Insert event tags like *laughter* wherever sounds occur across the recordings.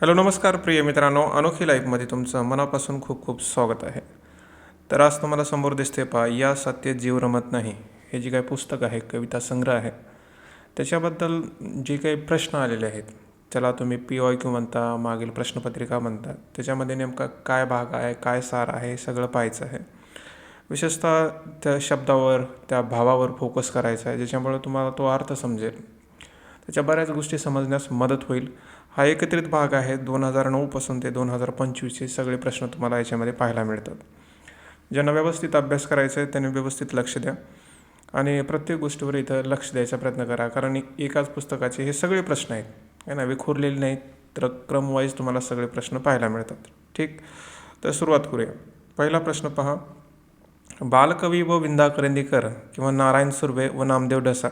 Hello नमस्कार प्रिय मित्रांनो. अनोखी लाईफमध्ये तुमचं मनापासून खूप खूप स्वागत आहे. तर आज तुम्हाला समोर दिसते पहा या सत्य जीव रमत नाही. हे जे काही पुस्तक आहे कविता संग्रह आहे त्याच्याबद्दल जे काही प्रश्न आलेले आहेत त्याला तुम्ही पी वाय क्यू म्हणता मागील प्रश्नपत्रिका म्हणता त्याच्यामध्ये नेमका काय भाग आहे काय सार आहे हे सगळं पाहायचं आहे. विशेषतः त्या शब्दावर त्या भावावर फोकस करायचा आहे ज्याच्यामुळे तुम्हाला तो अर्थ समजेल. त्याच्या बऱ्याच गोष्टी समजण्यास मदत होईल. हा एकत्रित भाग आहे. दोन हजार नऊपासून ते दोन हजार पंचवीसचे सगळे प्रश्न तुम्हाला याच्यामध्ये पाहायला मिळतात. ज्यांना व्यवस्थित अभ्यास करायचा आहे त्यांनी व्यवस्थित लक्ष द्या. आणि प्रत्येक गोष्टीवर इथं लक्ष द्यायचा प्रयत्न करा. कारण एकाच पुस्तकाचे हे सगळे प्रश्न आहेत. आहे ना? विखुरलेले नाहीत तर क्रमवाईज तुम्हाला सगळे प्रश्न पाहायला मिळतात. ठीक? तर सुरुवात करूया. पहिला प्रश्न पहा. बालकवी व विंदा करंदीकर किंवा नारायण सुर्वे व नामदेव ढसा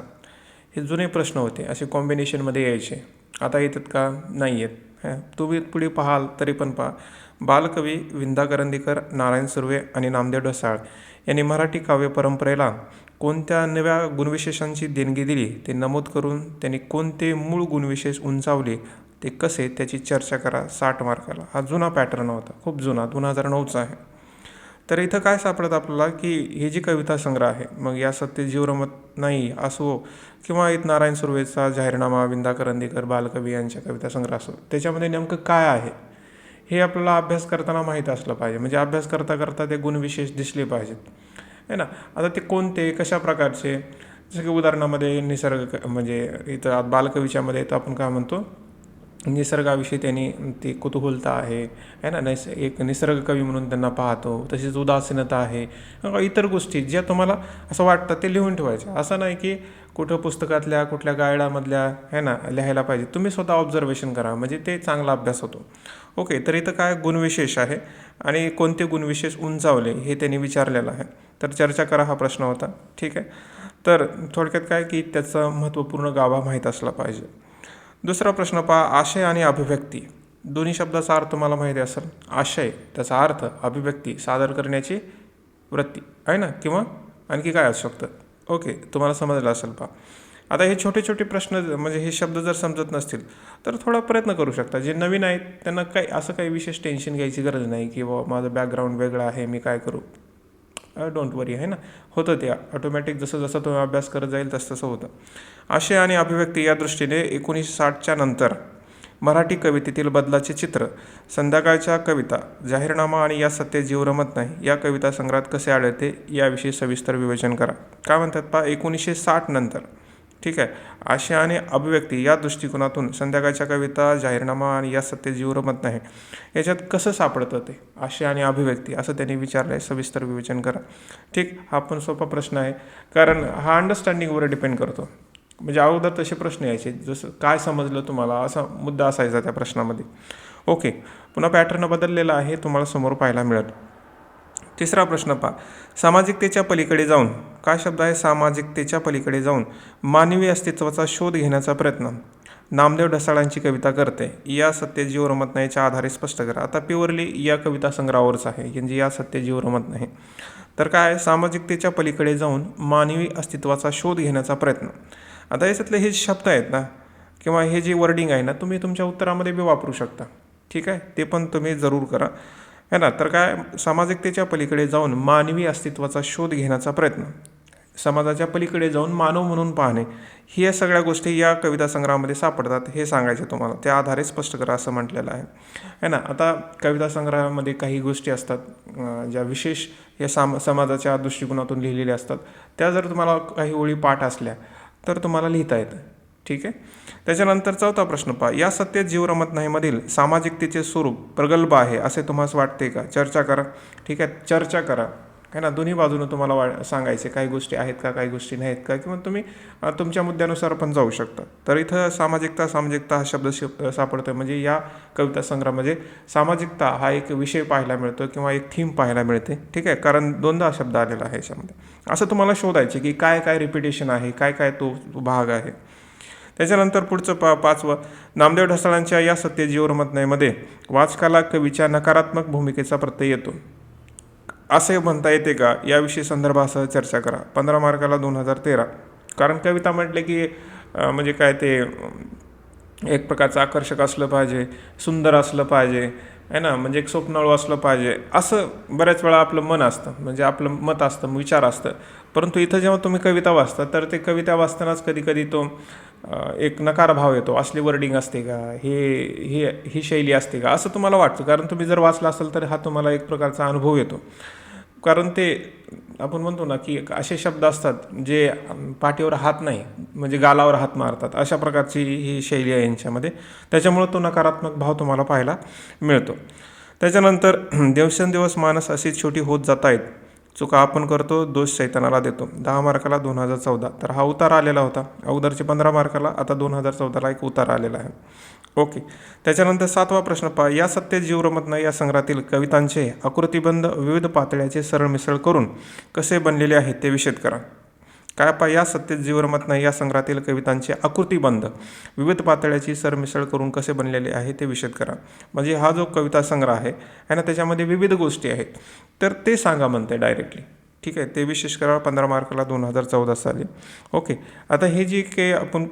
हे जुने प्रश्न होते असे कॉम्बिनेशनमध्ये यायचे. आता येतात का? नाही आहेत तुम्ही पुढे पाहाल तरी पण पहा. बालकवी विंदा करंदीकर नारायण सुर्वे आणि नामदेव ढसाळ यांनी मराठी काव्य परंपरेला कोणत्या नव्या गुणविशेषांची देणगी दिली ते नमूद करून त्यांनी कोणते मूळ गुणविशेष उंचावले ते कसे त्याची चर्चा करा. साठ मार्काला हा जुना पॅटर्न होता. खूप जुना दोन हजार नऊचा आहे. तर इथं काय सापडतं आपल्याला की हे जी कविता संग्रह आहे मग या सत्य जीवरमत नाही असो किंवा इत नारायण सुर्वेचा जाहीरनामा विंदा करंदीकर बालकवी यांच्या कविता संग्रह असो त्याच्यामध्ये नेमकं काय आहे? हे आपल्याला अभ्यास करताना माहीत असलं पाहिजे. म्हणजे अभ्यास करता करता ते गुणविशेष दिसले पाहिजेत. आहे ना? आता ते कोणते कशा प्रकारचे? जसं की उदाहरणामध्ये निसर्ग म्हणजे इथं बालकवीच्यामध्ये तर आपण काय म्हणतो? निसर्गाविषयी त्यांनी ती कुतूहलता आहे है ना? नैस एक निसर्ग कवी म्हणून त्यांना पाहतो तशीच उदासीनता आहे इतर गोष्टी ज्या तुम्हाला असं वाटतं ते लिहून ठेवायच्या असं नाही की कुठं पुस्तकातल्या कुठल्या गायडामधल्या है ना लिहायला पाहिजे. तुम्ही स्वतः ऑब्झर्वेशन करा म्हणजे ते चांगला अभ्यास होतो. ओके तर इथं काय गुणविशेष आहे आणि कोणते गुणविशेष उंचावले हे त्यांनी विचारलेलं आहे. तर चर्चा करा हा प्रश्न होता. ठीक आहे? तर थोडक्यात काय की त्याचा महत्त्वपूर्ण गाभा माहीत असला पाहिजे. दुसरा प्रश्न पहा आशय आणि अभिव्यक्ती. दोन्ही शब्दाचा अर्थ तुम्हाला माहिती असेल. आशय त्याचा अर्थ अभिव्यक्ती सादर करण्याची वृत्ती आहे ना? किंवा आणखी काय असू शकतं? ओके तुम्हाला समजलं असेल पहा. आता हे छोटे छोटे प्रश्न म्हणजे हे शब्द जर समजत नसतील तर थोडा प्रयत्न करू शकता. जे नवीन आहेत त्यांना काही असं काही विशेष टेन्शन घ्यायची गरज नाही की बाबा माझं बॅकग्राऊंड वेगळं आहे मी काय करू? डोंट वरी आहे ना? होतं ते. ऑटोमॅटिक जसं जसं तुम्ही अभ्यास करत जाईल तसं तसं होतं. आशय आणि अभिव्यक्ती या दृष्टीने एकोणीसशे साठच्या नंतर मराठी कवितेतील बदलाचे चित्र संध्याकाळच्या कविता जाहीरनामा आणि या सत्य जीव रमत नाही या कविता संग्रहात कसे आढळते याविषयी सविस्तर विवेचन करा. काय म्हणतात पहा? एकोणीसशे साठ नंतर. ठीक आहे. आशय आणि अभिव्यक्ती या दृष्टिकोनातून संध्याकाळच्या कविता जाहीरनामा आणि या सत्य आहे नाही. याच्यात कसं सापडतं ते? आशय आणि अभिव्यक्ती असं त्यांनी विचारलं आहे सविस्तर विवेचन करा. ठीक हा पण सोपा प्रश्न आहे. कारण हा अंडरस्टँडिंगवर डिपेंड करतो. म्हणजे अगोदर तसे प्रश्न यायचे. जसं काय समजलं तुम्हाला? असा मुद्दा असायचा त्या प्रश्नामध्ये. ओके. पुन्हा पॅटर्न बदललेला आहे. तुम्हाला समोर पाहायला मिळत तिसरा प्रश्न पहा. सामाजिकतेच्या पलीकडे जाऊन काय शब्द आहे सामाजिकतेच्या पलीकडे जाऊन? मानवी अस्तित्वाचा शोध घेण्याचा प्रयत्न. नामदेव ढसाळांची कविता करते. या सत्यजीव रमत नाहीच्या आधारे स्पष्ट करा. आता प्युअरली या कविता संग्रहावरच आहे म्हणजे या सत्यजीव रमत नाही तर काय सामाजिकतेच्या पलीकडे जाऊन मानवी अस्तित्वाचा शोध घेण्याचा प्रयत्न. आता याच्यातले हे शब्द आहेत ना किंवा हे जे वर्डिंग आहे ना तुम्ही तुमच्या उत्तरामध्ये बी वापरू शकता. ठीक आहे? ते पण तुम्ही जरूर करा. है ना? तर काय सामाजिकतेच्या पलीकडे जाऊन मानवी अस्तित्वाचा शोध घेण्याचा प्रयत्न. समाजाच्या पलीकडे जाऊन मानव म्हणून पाहणे ही या सगळ्या गोष्टी या कविता संग्रहामध्ये सापडतात हे सांगायचे तुम्हाला. त्या आधारे स्पष्ट करा असं म्हटलेलं आहे. है ना? आता कविता संग्रहामध्ये काही गोष्टी असतात ज्या विशेष या साम समाजाच्या दृष्टिकोनातून लिहिलेल्या असतात. त्या जर तुम्हाला काही ओळी पाठ असल्या तर तुम्हाला लिहिता येतं. ठीक आहे? त्याच्यानंतर चौथा प्रश्न पहा. या सत्य जीव रमत नाहीमधील सामाजिकतेचे स्वरूप प्रगल्भ आहे असे तुम्हाला वाटते का? चर्चा करा. ठीक आहे? चर्चा करा. है ना? दोन्ही बाजूनं तुम्हाला वा सांगायचे. काही गोष्टी आहेत का? काही गोष्टी नाहीत का? किंवा तुम्ही तुमच्या मुद्द्यानुसार पण जाऊ शकता. तर इथं सामाजिकता सामाजिकता हा शब्द शिप सापडतो आहे म्हणजे या कविता संग्रहामध्ये सामाजिकता हा एक विषय पाहायला मिळतो किंवा एक थीम पाहायला मिळते. ठीक आहे? कारण दोनदा शब्द आलेला आहे याच्यामध्ये. असं तुम्हाला शोधायचे की काय काय रिपिटेशन आहे? काय काय तो भाग आहे? त्याच्यानंतर पुढचं पा पाचवं. नामदेव ढसाळांच्या या सत्यजीवर जीवरमत वाचकाला कवीच्या नकारात्मक भूमिकेचा प्रत्यय येतो. असे म्हणता येते का? याविषयी संदर्भासह चर्चा करा. पंधरा मार्काला दोन हजार तेरा. कारण कविता म्हटले की म्हणजे काय ते एक प्रकारचं आकर्षक असलं पाहिजे सुंदर असलं पाहिजे आहे ना? म्हणजे एक स्वप्नाळू असलं पाहिजे. असं बऱ्याच वेळा आपलं मन असतं. म्हणजे आपलं मत असतं विचार असतं. परंतु इथं जेव्हा तुम्ही कविता वाचता तर ते कविता वाचतानाच कधी कधी तो एक नकार भाव येतो. असली वर्डिंग असते का? हे ही ही शैली असते का? असं तुम्हाला वाटतं. कारण तुम्ही जर वाचला असाल तर हा तुम्हाला एक प्रकारचा अनुभव येतो. कारण ते आपण म्हणतो ना की एक असे शब्द असतात जे पाठीवर हात नाही म्हणजे गालावर हात मारतात. अशा प्रकारची ही शैली आहे यांच्यामध्ये. त्याच्यामुळं तो नकारात्मक भाव तुम्हाला पाहायला मिळतो. त्याच्यानंतर *clears throat* दिवसेंदिवस माणस अशी छोटी होत जात आहेत. चुका आपण करतो दोष शैतानाला देतो. दहा मार्काला दोन हजार चौदा. तर हा उतार आलेला होता. अगोदरचे पंधरा मार्काला आता दोन हजार चौदाला एक उतार आलेला आहे. ओके. त्याच्यानंतर सातवा प्रश्न पहा. या सत्य जीव या संग्रहातील कवितांचे आकृतिबंध विविध पातळ्याचे सरळमिसळ करून कसे बनलेले आहेत ते विषद करा. काय पहा या सत्य जीवरमत नाही या संग्रहातील कवितांची आकृती बंद. विविध पातळ्याची सरमिसळ करून कसे बनलेले आहे ते विषद करा. म्हणजे हा जो कविता संग्रह आहे आहे ना त्याच्यामध्ये विविध गोष्टी आहेत. तर ते सांगा म्हणते डायरेक्टली ठीक आहे ते विशेष करा पंधरा मार्कला दोन हजार चौदा साली. ओके आता हे जे काही आपण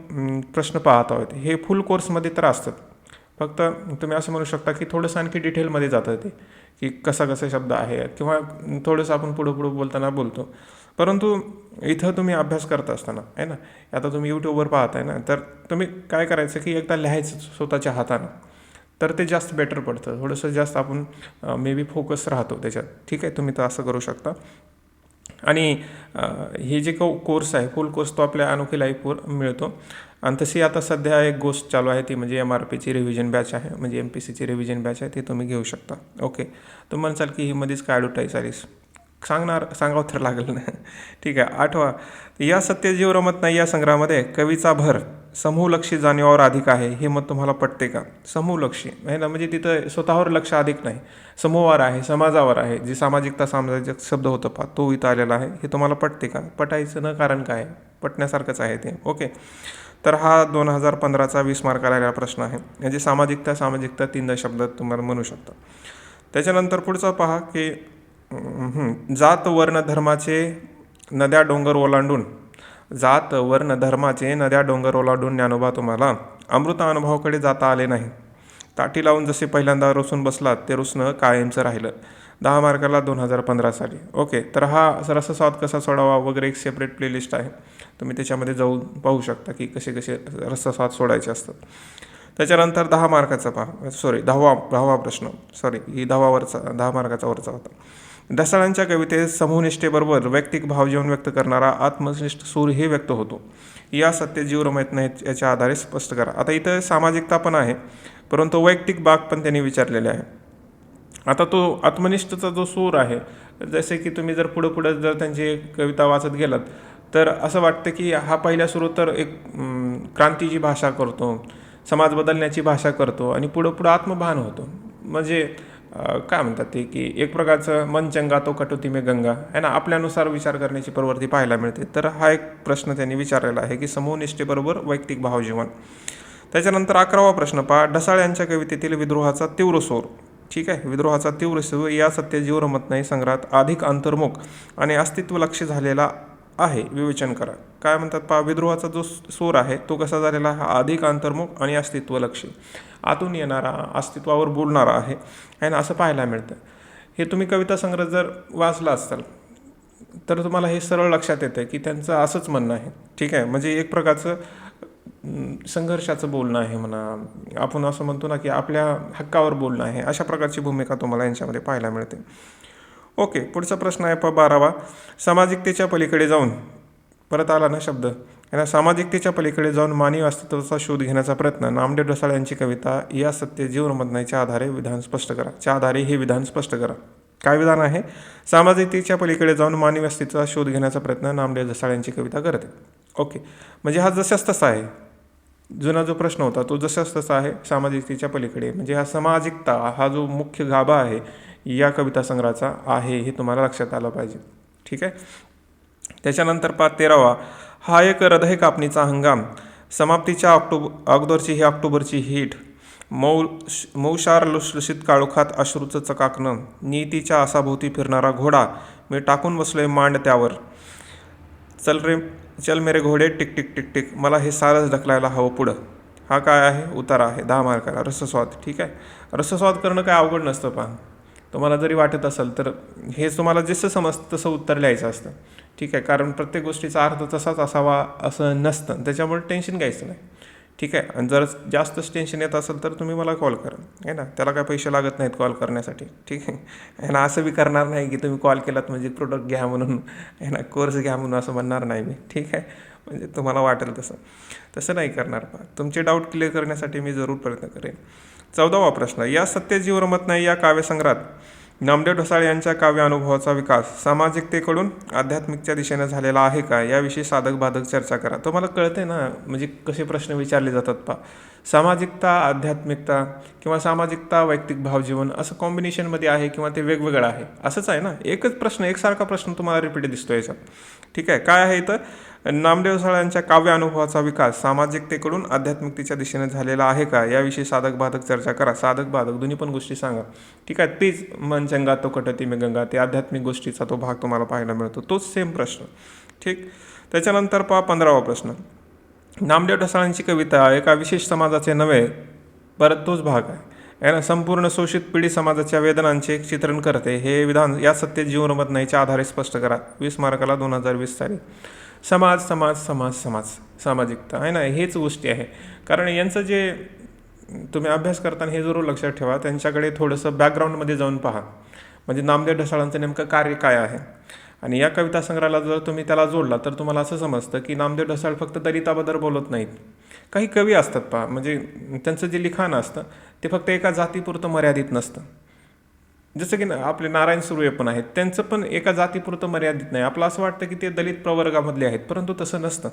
प्रश्न पाहत आहोत हे फुल कोर्समध्ये तर असतात. फक्त तुम्ही असं म्हणू शकता की थोडंसं आणखी डिटेलमध्ये जातं ते की कसा कसा शब्द आहे किंवा थोडंसं आपण पुढं पुढं बोलताना बोलतो. परंतु इथं तुम्ही अभ्यास करत असताना आहे ना? आता तुम्ही यूट्यूबवर पाहताय ना तर तुम्ही काय करायचं की एकदा लिहायचं स्वतःच्या हातानं. तर ते जास्त बेटर पडतं. थोडंसं जास्त आपण मे बी फोकस राहतो त्याच्यात. ठीक आहे? तुम्ही तर असं करू शकता. आणि हे जे को कोर्स आहे फुल कोर्स तो आपल्या अनोखी लाईफवर मिळतो. आणि तशी आता सध्या एक गोष्ट चालू आहे ती म्हणजे एम आर पीची रिव्हिजन बॅच आहे म्हणजे एम पी सीची रिव्हिजन बॅच आहे ती तुम्ही घेऊ शकता. ओके तुम्ही म्हणसाल की ही मध्येच काय ॲडव्हर्टाईज आलीस? सांगणार सांगावं तर लागेल ना. ठीक आहे आठवा. या सत्यजीव रमत नाही या संग्रहामध्ये कवीचा भर समूहलक्षी जाणीवावर अधिक आहे हे मत तुम्हाला पटते का? समूहलक्षी आहे ना? म्हणजे तिथं स्वतःवर लक्ष अधिक नाही. समूहावर आहे समाजावर आहे जी सामाजिकता सामाजिक शब्द होतं पा तो इथं आलेला आहे हे तुम्हाला पटते का? पटायचं न कारण काय? पटण्यासारखंच आहे ते. ओके. तर हा दोन हजार पंधराचा वीस मार्काला आलेला प्रश्न आहे. म्हणजे सामाजिकता सामाजिकता तीनदा शब्दात तुम्हाला म्हणू शकता. त्याच्यानंतर पुढचा पहा की जात वर्ण धर्माचे नद्या डोंगर ओलांडून जात वर्ण धर्माचे नद्या डोंगर ओलांडून ज्ञानोबा तुम्हाला अमृत अनुभवाकडे जाता आले नाही. ताटी लावून जसे पहिल्यांदा रुसून बसलात ते रुसणं कायमचं राहिलं. दहा मार्काला दोन हजार पंधरा साली. ओके तर हा रसस्वाद कसा सोडावा वगैरे एक सेपरेट प्लेलिस्ट आहे. तुम्ही त्याच्यामध्ये जाऊन पाहू शकता की कसे कसे रसस्वाद सोडायचे असतात. त्याच्यानंतर दहा मार्काचा पहा. सॉरी दहावा दहावा प्रश्न. सॉरी ही दहावा वरचा दहा मार्काचा वरचा होता. ढसाळांच्या कवितेत समूहनिष्ठेबरोबर वैयक्तिक भावजीवन व्यक्त करणारा आत्मनिष्ठ सूर हे व्यक्त होतो. या सत्य जीव रमत नाहीत याच्या आधारे स्पष्ट करा. आता इथं सामाजिकता पण आहे परंतु वैयक्तिक बाग पण त्यांनी विचारलेले आहे. आता तो आत्मनिष्ठचा जो सूर आहे जसे की तुम्ही जर पुढं पुढं जर त्यांची कविता वाचत गेलात तर असं वाटतं की हा पहिला सुरू तर एक क्रांतीची भाषा करतो समाज बदलण्याची भाषा करतो आणि पुढं पुढं आत्मभान होतो. म्हणजे काय म्हणतात ते की एक प्रकारचं मन चंगा तो कटोती मे गंगा है ना? आपल्यानुसार विचार करण्याची प्रवृत्ती पाहायला मिळते. तर हा एक प्रश्न त्यांनी विचारलेला आहे की समूहनिष्ठेबरोबर वैयक्तिक भावजीवन त्याच्यानंतर अकरावा प्रश्न पहा. ढसाळ यांच्या कवितेतील विद्रोहाचा तीव्र सूर. ठीक आहे? विद्रोहाचा तीव्र सूर या सत्यजीव रमत नाही संग्रहात अधिक अंतर्मुख आणि अस्तित्व लक्ष झालेला आहे विवेचन करा. काय म्हणतात पहा विद्रोहाचा जो सूर आहे तो कसा झालेला हा अधिक अंतर्मुख आणि अस्तित्वलक्षी. आतून येणारा अस्तित्वावर बोलणारा आहे. आणि असं पाहायला मिळतं. हे तुम्ही कविता संग्रह जर वाचला असाल तर तुम्हाला हे सरळ लक्षात येतं की त्यांचं असंच म्हणणं आहे. ठीक आहे? म्हणजे एक प्रकारचं संघर्षाचं बोलणं आहे म्हणा. आपण असं म्हणतो ना की आपल्या हक्कावर बोलणं आहे. अशा प्रकारची भूमिका तुम्हाला यांच्यामध्ये पाहायला मिळते. ओके पुढचा प्रश्न आहे प बारावा. सामाजिकतेच्या पलीकडे जाऊन. परत आला ना शब्द. यांना सामाजिकतेच्या पलीकडे जाऊन मानवी अस्तित्वाचा शोध घेण्याचा प्रयत्न. नामदेव ढसाळ यांची कविता या सत्य जीवनमधनाच्या आधारे विधान स्पष्ट करा. च्या आधारे हे विधान स्पष्ट करा. काय विधान आहे? सामाजिकतेच्या पलीकडे जाऊन मानवी अस्तित्वाचा शोध घेण्याचा प्रयत्न नामदेव ढसाळ यांची कविता करते. ओके म्हणजे हा जशाच तसा आहे. जुना जो प्रश्न होता तो जसाच तसा आहे सामाजिकतेच्या पलीकडे. म्हणजे हा सामाजिकता हा जो मुख्य गाभा आहे या कविता संग्रहाचा आहे हे तुम्हाला लक्षात आलं पाहिजे. ठीक आहे? त्याच्यानंतर पाच तेरावा. हा एक हृदय कापणीचा हंगाम. समाप्तीच्या ऑक्टोब अगोदरची ही ऑक्टोबरची हीट. मऊ मौशार लुसलुषित काळोखात अश्रूचं चकाकणं. नीतीच्या आसाभोवती फिरणारा घोडा. मी टाकून बसलोय मांड त्यावर. चल रे चल मेरे घोडे टिक टिक टिक टिक. मला हे सारच ढकलायला हवं पुढं. हा काय आहे? उतारा आहे. दहा मार्काला. रसस्वाद. ठीक आहे? रसस्वाद करणं काय अवघड नसतं पहा. तुम्हाला जरी वाटत असेल तर हे तुम्हाला जसं समजतं तसं उत्तर लिहायचं असतं. ठीक आहे कारण प्रत्येक गोष्टीचा अर्थ तसाच असावा असं नसतं. त्याच्यामुळे टेन्शन घ्यायचं नाही. ठीक आहे आणि जर जास्तच टेन्शन येत असेल तर तुम्ही मला कॉल करा. आहे ना? त्याला काय पैसे लागत नाहीत कॉल करण्यासाठी. ठीक आहे? आहे ना? असं बी करणार नाही की तुम्ही कॉल केलात म्हणजे प्रोडक्ट घ्या म्हणून. आहे ना? कोर्स घ्या म्हणून असं म्हणणार नाही मी. ठीक आहे? म्हणजे तुम्हाला वाटेल तसं. तसं नाही करणार. पहा तुमचे डाऊट क्लिअर करण्यासाठी मी जरूर प्रयत्न करेन. चौदावा प्रश्न. या सत्यजीव रमत नाही या काव्यसंग्रहात. नामदेव ढसाळ यांच्या काव्य अनुभवाचा विकास सामाजिकतेकडून आध्यात्मिकच्या दिशेने झालेला आहे का? याविषयी साधक बाधक चर्चा करा. तुम्हाला कळते ना म्हणजे कसे प्रश्न विचारले जातात पा सामाजिकता आध्यात्मिकता किंवा सामाजिकता वैयक्तिक भावजीवन असं कॉम्बिनेशनमध्ये आहे किंवा ते वेगवेगळं आहे? असंच आहे ना? एकच प्रश्न एकसारखा प्रश्न तुम्हाला रिपीट दिसतो याच्यात. ठीक आहे? काय आहे इथं? नामदेव साळांच्या काव्य अनुभवाचा विकास सामाजिकतेकडून आध्यात्मिकतेच्या दिशेने झालेला आहे का? याविषयी साधक बाधक चर्चा करा. साधक बाधक दोन्ही पण गोष्टी सांगा. ठीक आहे तीच मन चंगा तो कटती मी गंगा ते आध्यात्मिक गोष्टीचा तो भाग तुम्हाला पाहायला मिळतो. तोच सेम प्रश्न. ठीक? त्याच्यानंतर पहा पंधरावा प्रश्न. नामदेव ढसाळांची कविता एका विशेष समाजाचे नव्हे परत तोच भाग आहे. यानं संपूर्ण शोषित पिढी समाजाच्या वेदनांचे चित्रण करते. हे विधान या सत्य जीवनमत नाहीच्या आधारे स्पष्ट करा. वीस मार्काला दोन हजार वीस साली. समाज समाज समाज समाज सामाजिकता आहे ना? हेच गोष्टी आहे. कारण यांचं जे तुम्ही अभ्यास करताना हे जरूर लक्षात ठेवा. त्यांच्याकडे थोडंसं बॅकग्राऊंडमध्ये जाऊन पहा. म्हणजे नामदेव ढसाळांचं नेमकं कार्य काय आहे? आणि या कविता संग्रहाला जर तुम्ही त्याला जोडला तर तुम्हाला असं समजतं की नामदेव ढसाळ फक्त दलिताबद्दल बोलत नाहीत. काही कवी असतात पहा. म्हणजे त्यांचं जे लिखाण असतं ते फक्त एका जातीपुरतं मर्यादित नसतं. जसं की ना आपले नारायण सुर्वे पण आहेत त्यांचं पण एका जातीपुरतं मर्यादित नाही. आपलं असं वाटतं की ते दलित प्रवर्गामधले आहेत परंतु तसं नसतं.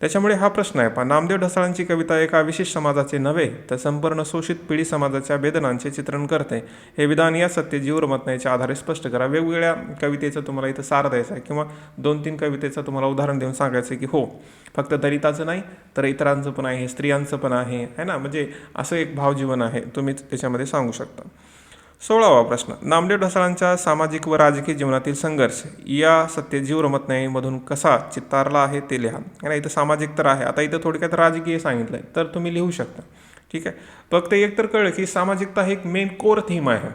त्याच्यामुळे हा प्रश्न आहे पहा नामदेव ढसाळांची कविता एका विशेष समाजाचे नव्हे तर संपूर्ण शोषित पिढी समाजाच्या वेदनांचे चित्रण करते. हे विधान या सत्य जीवरमतनाच्या आधारे स्पष्ट करा. वेगवेगळ्या कवितेचं तुम्हाला इथं सार द्यायचं आहे किंवा दोन तीन कवितेचं तुम्हाला उदाहरण देऊन सांगायचं आहे की हो फक्त दलिताचं नाही तर इतरांचं पण आहे स्त्रियांचं पण आहे है ना? म्हणजे असं एक भावजीवन आहे तुम्ही त्याच्यामध्ये सांगू शकता. सोळावा प्रश्न. नामदेव ढसाळांच्या सामाजिक व राजकीय जीवनातील संघर्ष. या सत्यजीव रमत नाहीमधून कसा चित्तारला आहे ते लिहा. आणि इथं सामाजिक तर आहे. आता इथं थोडक्यात राजकीय सांगितलं आहे तर तुम्ही लिहू शकता. ठीक आहे? फक्त एक तर कळलं की सामाजिकता ही एक मेन कोर थीम आहे.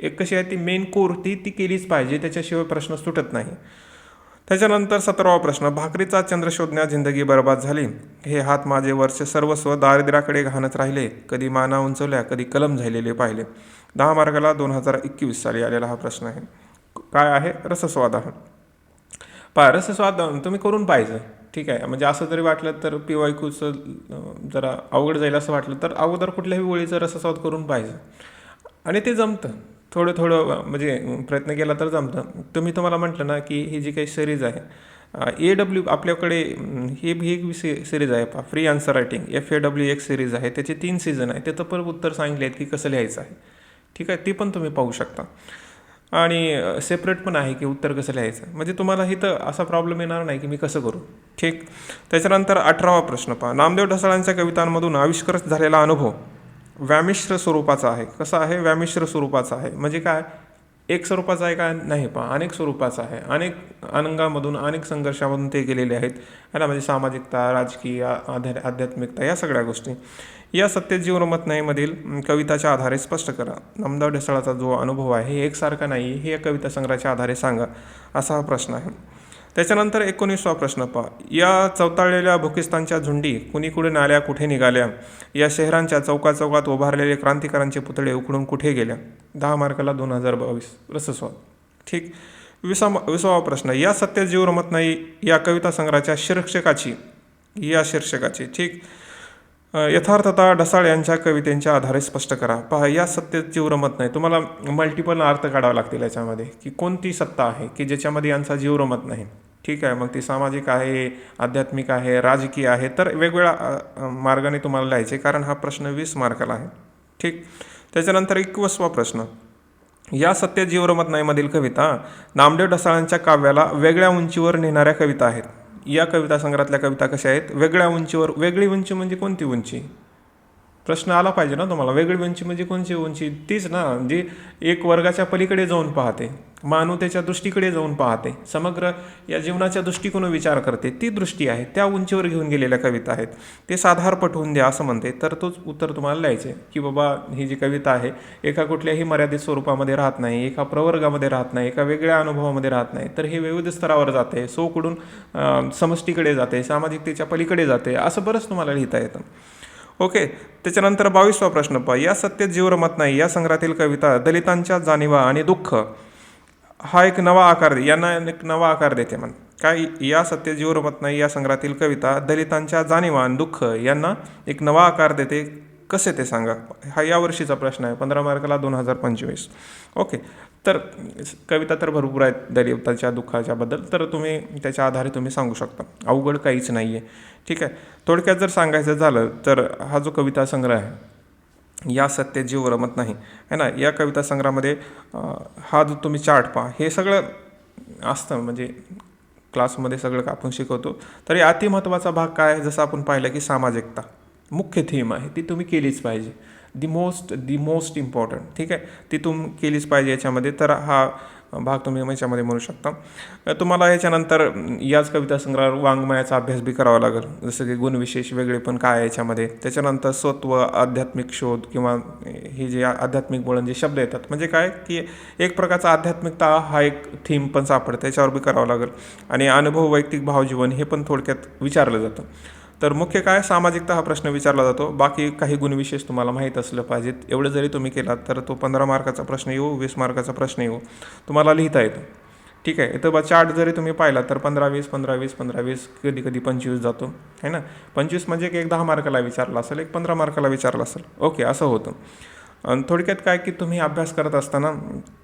एक कशी आहे ती मेन कोर ती ती केलीच पाहिजे त्याच्याशिवाय प्रश्न सुटत नाही. त्याच्यानंतर सतरावा प्रश्न. भाकरीचा चंद्र शोधण्यात जिंदगी बर्बाद झाली. हे हात माझे वर्ष सर्वस्व दारिद्र्याकडे घाणत राहिले. कधी माना उंचवल्या कधी कलम झालेले पाहिले. दहा मार्गाला दोन हजार एकवीस साली आलेला हा प्रश्न आहे. काय आहे? रसस्वाद आहे. पा रसस्वाद तुम्ही करून पाहिजे ठीक आहे. म्हणजे असं जरी वाटलं तर पी वायकूचं जरा अवघड जाईल असं वाटलं तर अगोदर कुठल्याही ओळीचं रसस्वाद करून पाहिजे आणि ते जमतं. थोडं थोडं म्हणजे प्रयत्न केला तर जमतं. तुम्ही तुम्हाला म्हटलं ना की ही जी काही सिरीज आहे ए डब्ल्यू आपल्याकडे ही ही एक सी सिरीज आहे. पा free answer writing F A W एक सिरीज आहे. त्याचे तीन सीझन आहे. त्याचं पण उत्तर सांगितले आहेत की कसं लिहायचं आहे. ठीक आहे ती पण तुम्ही पाहू शकता. आणि सेपरेट पण आहे की उत्तर कसं लिहायचं. म्हणजे तुम्हाला इथं असा प्रॉब्लेम येणार नाही की मी कसं करू. ठीक? त्याच्यानंतर अठरावा प्रश्न पहा. नामदेव ढसाळांच्या कवितांमधून आविष्कार झालेला अनुभव व्यामिश्र स्वरूपाचा आहे. कसा आहे? व्यामिश्र स्वरूपाचा आहे. म्हणजे काय? एक स्वरूपाचा आहे का? नाही पहा. अनेक स्वरूपाचा आहे. अनेक अनंगामधून अनेक संघर्षामधून ते गेलेले आहेत. है ना? म्हणजे सामाजिकता राजकीय आध्या आध्यात्मिकता या सगळ्या गोष्टी. या सत्यजीव रमत नाहीमधील कविताच्या आधारे स्पष्ट करा. नामदाव ढसाळाचा जो अनुभव आहे हे एकसारखा नाही हे या कविता संग्रहाच्या आधारे सांगा असा हा प्रश्न आहे. त्याच्यानंतर एकोणीसवा प्रश्न पहा. या चवताळलेल्या भुकिस्तानच्या झुंडी कुणी कुठे आल्या कुठे निघाल्या? या शहरांच्या चौका चौकात उभारलेले क्रांतिकारांचे पुतळे उकडून कुठे गेल्या? दहा मार्काला दोन हजार बावीस. रसस्वाद ठीक. विसा विसावा प्रश्न. या सत्यजीव रमत नाही या कविता संग्रहाच्या शीर्षकाची या शीर्षकाची. ठीक. यथार्थता ढसाळ यांच्या कवितेंच्या आधारे स्पष्ट करा. पहा या सत्यजीव रमत नाही. तुम्हाला मल्टिपल अर्थ काढावे लागतील याच्यामध्ये की कोणती सत्ता आहे की ज्याच्यामध्ये यांचा जीव रमत नाही. ठीक आहे मग ती सामाजिक आहे आध्यात्मिक आहे राजकीय आहे तर वेगवेगळ्या मार्गाने तुम्हाला लिहायचे कारण हा प्रश्न वीस मार्काला आहे. ठीक? त्याच्यानंतर एकवसवा प्रश्न. या सत्य जीवरमत नाहीमधील कविता नामदेव ढसाळांच्या काव्याला वेगळ्या उंचीवर नेणाऱ्या कविता आहेत. या कविता संग्रहातल्या कविता कशा आहेत? वेगळ्या उंचीवर वेगळी उंची म्हणजे कोणती उंची? प्रश्न आला पाहिजे ना तुम्हाला. वेगळी उंची म्हणजे कोणची उंची? तीच ना. जी एक वर्गाच्या पलीकडे जाऊन पाहते मानवतेच्या दृष्टीकडे जाऊन पाहते समग्र या जीवनाच्या दृष्टिकोन विचार करते ती दृष्टी आहे. त्या उंचीवर घेऊन गेलेल्या कविता आहेत. ते साधार पटवून द्या असं म्हणते. तर तोच उत्तर तुम्हाला लिहायचे की बाबा ही जी कविता आहे एका कुठल्याही मर्यादित स्वरूपामध्ये राहत नाही एका प्रवर्गामध्ये राहत नाही एका वेगळ्या अनुभवामध्ये राहत नाही तर हे विविध स्तरावर जाते. सोकडून समष्टीकडे जाते सामाजिकतेच्या पलीकडे जाते असं बरंच तुम्हाला लिहिता येतं. ओके त्याच्यानंतर बावीसवा प्रश्न पहा. या सत्तेत जीवरमत नाही या संग्रहातील कविता दलितांच्या जाणीवा आणि दुःख. हा एक नवा आकार दे यांना एक नवा आकार देते म्हण. काय या सत्य जीवरमत नाही या संग्रहातील कविता दलितांच्या जाणीवा आणि दुःख यांना एक नवा आकार देते कसे ते सांगा? हा यावर्षीचा प्रश्न आहे पंधरा मार्काला दोन हजार पंचवीस. ओके तर कविता तर भरपूर आहेत दलिताच्या दुःखाच्याबद्दल तर तुम्ही त्याच्या आधारे तुम्ही सांगू शकता. अवघड काहीच नाही आहे ठीक आहे. थोडक्यात जर सांगायचं झालं तर हा जो कविता संग्रह आहे या सत्य जीव रमत नाही. है ना? या कविता संग्रहामध्ये हा जो तुम्ही चार्ट पहा हे सगळं असतं. म्हणजे क्लासमध्ये सगळं का आपण शिकवतो. तरी अति महत्त्वाचा भाग काय आहे? जसं आपण पाहिलं की सामाजिकता. मुख्य थीम आहे. ती तुम्ही केलीच पाहिजे. The most the most important ठीक आहे? ती तुम केलीच पाहिजे याच्यामध्ये. तर हा भाग तुम्ही याच्यामध्ये म्हणू शकता. तुम्हाला याच्यानंतर याच कविता संग्रहावर वाङ्मयाचा अभ्यास बी करावा लागेल. जसं की गुणविशेष वेगळे पण काय आहे याच्यामध्ये. त्याच्यानंतर स्वत्व आध्यात्मिक शोध किंवा हे जे आध्यात्मिक वळण जे शब्द येतात. म्हणजे काय? की एक प्रकारचा आध्यात्मिकता हा एक थीम पण सापडतं. त्याच्यावर बी करावं लागेल. आणि अनुभव वैयक्तिक भावजीवन हे पण थोडक्यात विचारलं जातं. तर मुख्य काय? सामाजिकता हा प्रश्न विचारला जातो. बाकी काही गुणविशेष तुम्हाला माहीत असलं पाहिजेत. एवढं जरी तुम्ही केलात तर तो पंधरा मार्काचा प्रश्न येऊ वीस मार्काचा प्रश्न येऊ. तुम्हाला लिहिता येतो. ठीक आहे. इथं बा चार्ट जरी तुम्ही पाहिला तर पंधरा वीस पंधरा वीस पंधरा वीस कधी कधी पंचवीस जातो. है ना? पंचवीस म्हणजे एक दहा मार्काला विचारला असेल एक पंधरा मार्काला विचारला असेल. ओके असं होतं. आणि थोडक्यात काय की तुम्ही अभ्यास करत असताना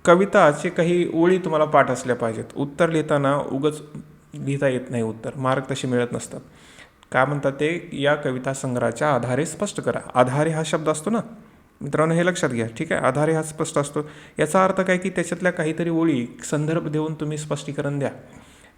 कविताचे काही ओळी तुम्हाला पाठ असल्या पाहिजेत. उत्तर लिहिताना उगच लिहिता येत नाही उत्तर. मार्क तसे मिळत नसतात. काय म्हणतात ते? या कविता संग्रहाच्या आधारे स्पष्ट करा. आधारे हा शब्द असतो ना? मित्रांनो हे लक्षात घ्या ठीक आहे? आधारे हा स्पष्ट असतो. याचा अर्थ काय की त्याच्यातल्या काहीतरी ओळी संदर्भ देऊन तुम्ही स्पष्टीकरण द्या.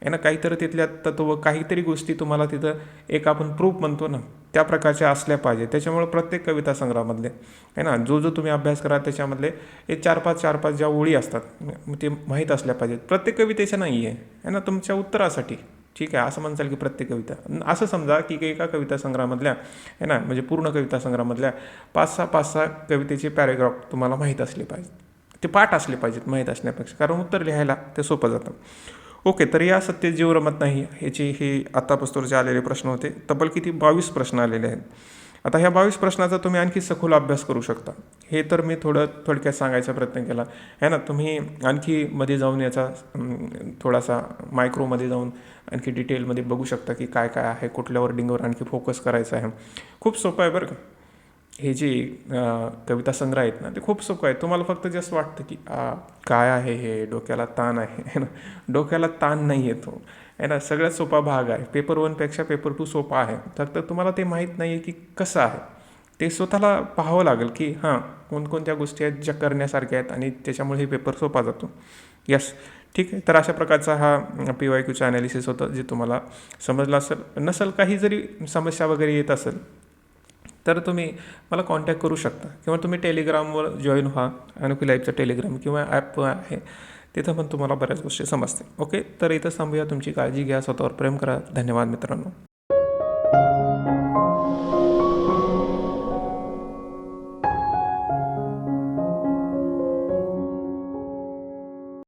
आहे ना? काहीतरी तिथल्या तत्व काहीतरी गोष्टी तुम्हाला तिथं एक आपण प्रूफ म्हणतो ना त्या प्रकारच्या असल्या पाहिजे. त्याच्यामुळे प्रत्येक कविता संग्रहामधले आहे ना? जो जो तुम्ही अभ्यास करा त्याच्यामधले हे चार पाच चार पाच ज्या ओळी असतात मग ते माहीत असल्या पाहिजेत. प्रत्येक कवितेच्या नाही आहे है ना? तुमच्या उत्तरासाठी. ठीक आहे असं म्हणचाल की प्रत्येक कविता. असं समजा की एका कविता संग्रहामधल्या आहे ना म्हणजे पूर्ण कविता संग्रहामधल्या पाच सहा पाच सहा कवितेचे पॅरेग्राफ तुम्हाला माहीत असले पाहिजेत. ते पाठ असले पाहिजेत माहीत असण्यापेक्षा. कारण उत्तर लिहायला ते सोपं जातं. ओके तर या सत्य जीव रमत नाही ह्याचे हे आत्तापासूनचे आलेले प्रश्न होते. तब्बल किती? बावीस प्रश्न आलेले आहेत. आता ह्या बावीस प्रश्नाचा तुम्ही आणखी सखोल अभ्यास करू शकता. हे तर मी थोडं थोडक्यात सांगायचा प्रयत्न केला. आहे ना? तुम्ही आणखी मध्ये जाऊन याचा थोडासा मायक्रोमध्ये जाऊन आणखी डिटेलमध्ये बघू शकता की काय काय आहे कुठल्या वर्डिंगवर आणखी फोकस करायचा आहे. खूप सोपं आहे बरं का. हे जे कविता संग्रह आहेत ना ते खूप सोपं आहे. तुम्हाला फक्त जस्ट वाटतं की काय आहे हे? डोक्याला ताण आहे. है ना? डोक्याला ताण नाही येतो आहे ना सगळ्यात सोपा भाग आहे. पेपर वनपेक्षा पेपर टू सोपा आहे. फक्त तुम्हाला ते माहीत नाही आहे की कसं आहे. ते स्वतःला पाहावं लागेल की हां कोणकोणत्या गोष्टी आहेत ज्या करण्यासारख्या आहेत आणि त्याच्यामुळे हे पेपर सोपा जातो. यस ठीक आहे. तर अशा प्रकारचा हा पी वाय क्यूचा ॲनालिसिस होतं जे तुम्हाला समजलं असेल. नसेल काही जरी समस्या वगैरे येत असेल तर तुम्ही मला कॉन्टॅक्ट करू शकता. किंवा तुम्ही टेलिग्रामवर जॉईन व्हा. अनुकी लाईफचं टेलिग्राम किंवा ॲप आहे. तिथं पण तुम्हाला बऱ्याच गोष्टी समजतील. ओके? तर इथं थांबूया. तुमची काळजी घ्या. स्वतःवर प्रेम करा. धन्यवाद मित्रांनो.